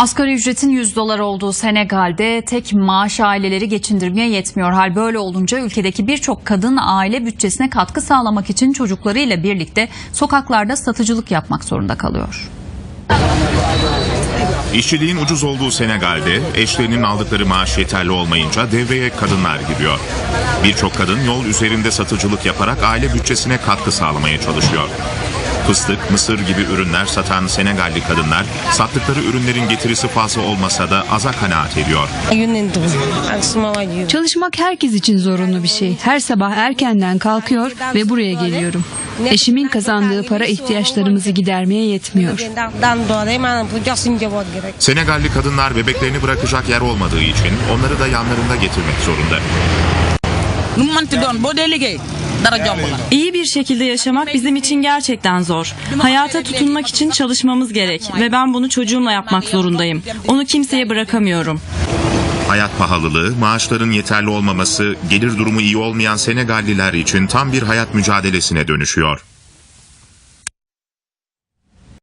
Asgari ücretin 100 dolar olduğu Senegal'de tek maaş aileleri geçindirmeye yetmiyor. Hal böyle olunca ülkedeki birçok kadın aile bütçesine katkı sağlamak için çocuklarıyla birlikte sokaklarda satıcılık yapmak zorunda kalıyor. İşçiliğin ucuz olduğu Senegal'de eşlerinin aldıkları maaş yeterli olmayınca devreye kadınlar giriyor. Birçok kadın yol üzerinde satıcılık yaparak aile bütçesine katkı sağlamaya çalışıyor. Fıstık, mısır gibi ürünler satan Senegalli kadınlar sattıkları ürünlerin getirisi fazla olmasa da aza kanaat ediyor. Çalışmak herkes için zorunlu bir şey. Her sabah erkenden kalkıyor ve buraya geliyorum. Eşimin kazandığı para ihtiyaçlarımızı gidermeye yetmiyor. Senegalli kadınlar bebeklerini bırakacak yer olmadığı için onları da yanlarında getirmek zorunda. Dara jomb la İyi bir şekilde yaşamak bizim için gerçekten zor. Hayata tutunmak için çalışmamız gerek ve ben bunu çocuğumla yapmak zorundayım. Onu kimseye bırakamıyorum. Hayat pahalılığı, maaşların yeterli olmaması, gelir durumu iyi olmayan Senegalliler için tam bir hayat mücadelesine dönüşüyor.